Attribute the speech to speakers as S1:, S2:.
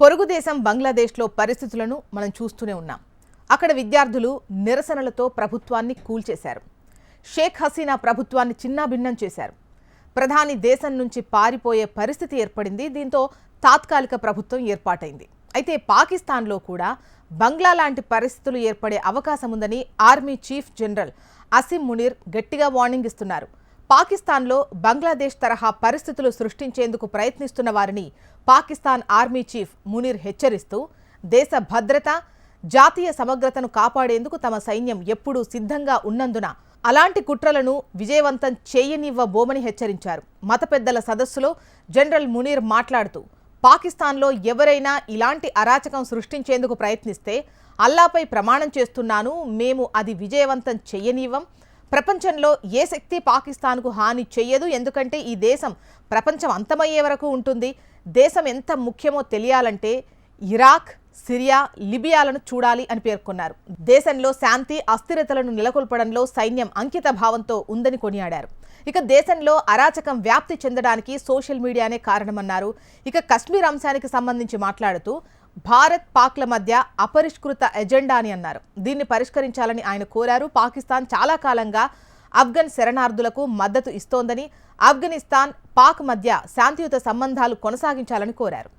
S1: పొరుగు దేశం బంగ్లాదేశ్లో పరిస్థితులను మనం చూస్తూనే ఉన్నాం. అక్కడ విద్యార్థులు నిరసనలతో ప్రభుత్వాన్ని కూల్చేశారు. షేక్ హసీనా ప్రభుత్వాన్ని చిన్నాభిన్నం చేశారు. ప్రధాని దేశం నుంచి పారిపోయే పరిస్థితి ఏర్పడింది. దీంతో తాత్కాలిక ప్రభుత్వం ఏర్పాటైంది. అయితే పాకిస్తాన్లో కూడా బంగ్లా లాంటి పరిస్థితులు ఏర్పడే అవకాశం ఉందని army chief general Asim Munir గట్టిగా వార్నింగ్ ఇస్తున్నారు. పాకిస్తాన్లో బంగ్లాదేశ్ తరహా పరిస్థితులు సృష్టించేందుకు ప్రయత్నిస్తున్న వారిని పాకిస్తాన్ ఆర్మీ చీఫ్ మునీర్ హెచ్చరిస్తూ దేశ భద్రత జాతీయ సమగ్రతను కాపాడేందుకు తమ సైన్యం ఎప్పుడూ సిద్ధంగా ఉన్నందున అలాంటి కుట్రలను విజయవంతం చేయనివ్వబోమని హెచ్చరించారు. మత పెద్దల సదస్సులో జనరల్ మునీర్ మాట్లాడుతూ పాకిస్తాన్లో ఎవరైనా ఇలాంటి అరాచకం సృష్టించేందుకు ప్రయత్నిస్తే అల్లాపై ప్రమాణం చేస్తున్నాను మేము అది విజయవంతం చెయ్యనివ్వం ప్రపంచంలో ఏ శక్తి పాకిస్తాన్కు హాని చెయ్యదు. ఎందుకంటే ఈ దేశం ప్రపంచం అంతమయ్యే వరకు ఉంటుంది. దేశం ఎంత ముఖ్యమో తెలియాలంటే ఇరాక్ సిరియా లిబియాలను చూడాలి అని పేర్కొన్నారు. దేశంలో శాంతి అస్థిరతలను నెలకొల్పడంలో సైన్యం అంకిత భావంతో ఉందని కొనియాడారు. ఇక దేశంలో అరాచకం వ్యాప్తి చెందడానికి సోషల్ మీడియానే కారణమన్నారు. ఇక కశ్మీర్ అంశానికి సంబంధించి మాట్లాడుతూ భారత్ పాక్ల మధ్య అపరిష్కృత ఎజెండా అని అన్నారు. దీన్ని పరిష్కరించాలని ఆయన కోరారు. పాకిస్తాన్ చాలా కాలంగా ఆఫ్ఘన్ శరణార్థులకు మద్దతు ఇస్తోందని ఆఫ్ఘనిస్తాన్ పాక్ మధ్య శాంతియుత సంబంధాలు కొనసాగించాలని కోరారు.